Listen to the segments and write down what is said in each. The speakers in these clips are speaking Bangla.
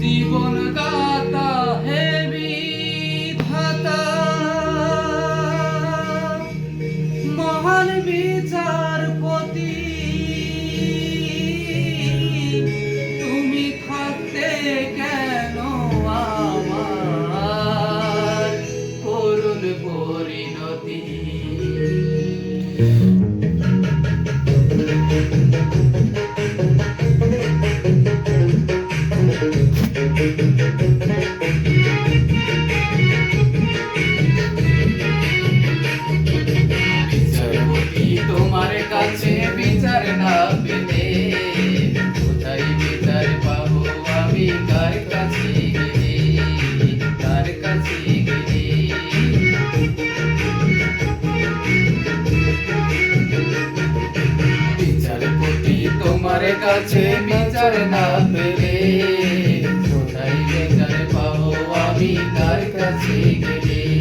জীবন দাতা হে বিধাতা। মহান বিচারপতি তুমি থাকতে কেন আমার? করুণ পরিণতি। কাছে বিচার না পেলে কোথায় বিচার পাবো আমি কার কাছে তোমার কাছে বিচার না পেলে কোথায় বিচার পাবো আমি কার কাছে গেলে?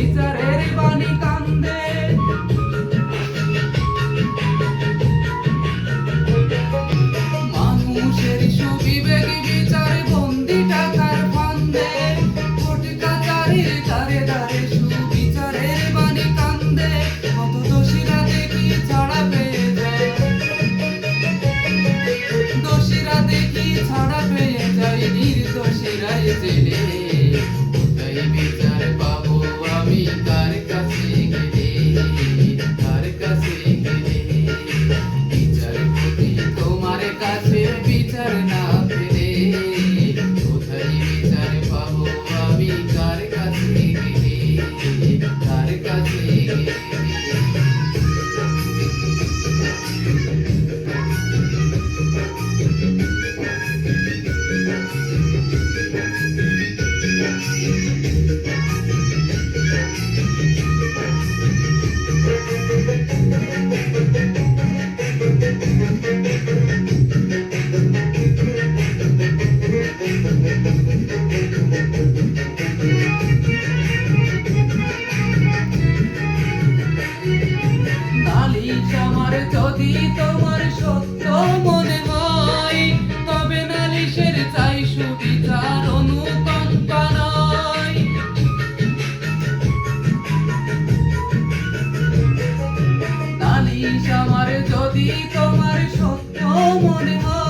autorizzare বিচার না পেলে কোথায় বিচার পাবো আমি কার কাছে গেলে কার কাছে নালিশ আমার, যদি তোমার সত্য মনে হয়, তবে নালিশের চাই সুবিচার অনুকম্পা নয়। নালিশ আমার, যদি তোমার সত্য মনে হয়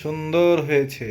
সুন্দর হয়েছে।